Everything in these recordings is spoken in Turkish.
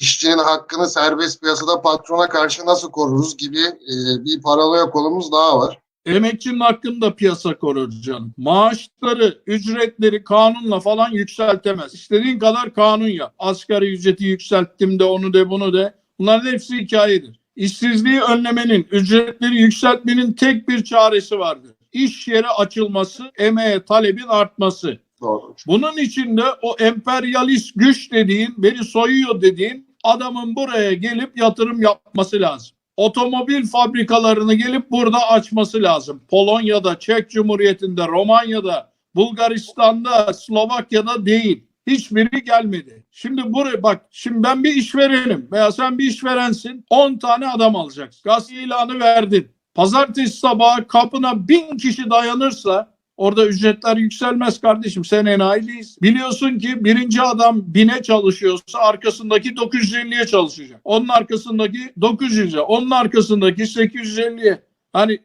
işçinin hakkını serbest piyasada patrona karşı nasıl koruruz gibi e, bir paranoya konumuz daha var. Emekçinin hakkını da piyasa korur canım. Maaşları, ücretleri kanunla falan yükseltemez. İstediğin kadar kanun yap. Asgari ücreti yükselttim de onu de bunu de. Bunların hepsi hikayedir. İşsizliği önlemenin, ücretleri yükseltmenin tek bir çaresi vardır. İş yeri açılması, emeğe talebin artması. Doğru. Bunun için de o emperyalist güç dediğin, beni soyuyor dediğin adamın buraya gelip yatırım yapması lazım. Otomobil fabrikalarını gelip burada açması lazım. Polonya'da, Çek Cumhuriyeti'nde, Romanya'da, Bulgaristan'da, Slovakya'da değil. Hiçbiri gelmedi. Şimdi buraya bak şimdi ben bir işverenim veya sen bir işverensin 10 tane adam alacaksın. Gaz ilanı verdin. Pazartesi sabahı kapına bin kişi dayanırsa Orada ücretler yükselmez kardeşim. Sen enayi değilsin. Biliyorsun ki birinci adam bine çalışıyorsa arkasındaki 950'ye çalışacak. Onun arkasındaki 900'e, onun arkasındaki 850'ye. Hani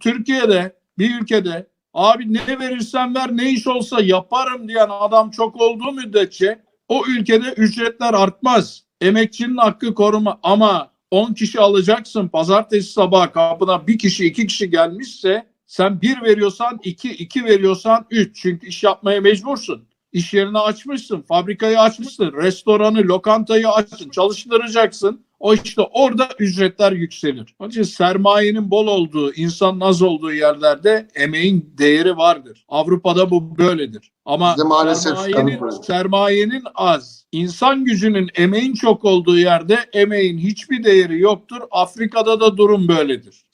Türkiye'de bir ülkede abi ne verirsen ver ne iş olsa yaparım diyen adam çok olduğu müddetçe o ülkede ücretler artmaz. Emekçinin hakkı koruma ama 10 kişi alacaksın pazartesi sabahı kapına bir kişi iki kişi gelmişse sen bir veriyorsan iki, iki veriyorsan üç. Çünkü iş yapmaya mecbursun. İş yerini açmışsın, fabrikayı açmışsın, restoranı, lokantayı açsın, çalıştıracaksın. O işte orada ücretler yükselir. Onun için sermayenin bol olduğu, insanın az olduğu yerlerde emeğin değeri vardır. Avrupa'da bu böyledir. Ama maalesef sermayenin, sermayenin az, insan gücünün emeğin çok olduğu yerde emeğin hiçbir değeri yoktur. Afrika'da da durum böyledir.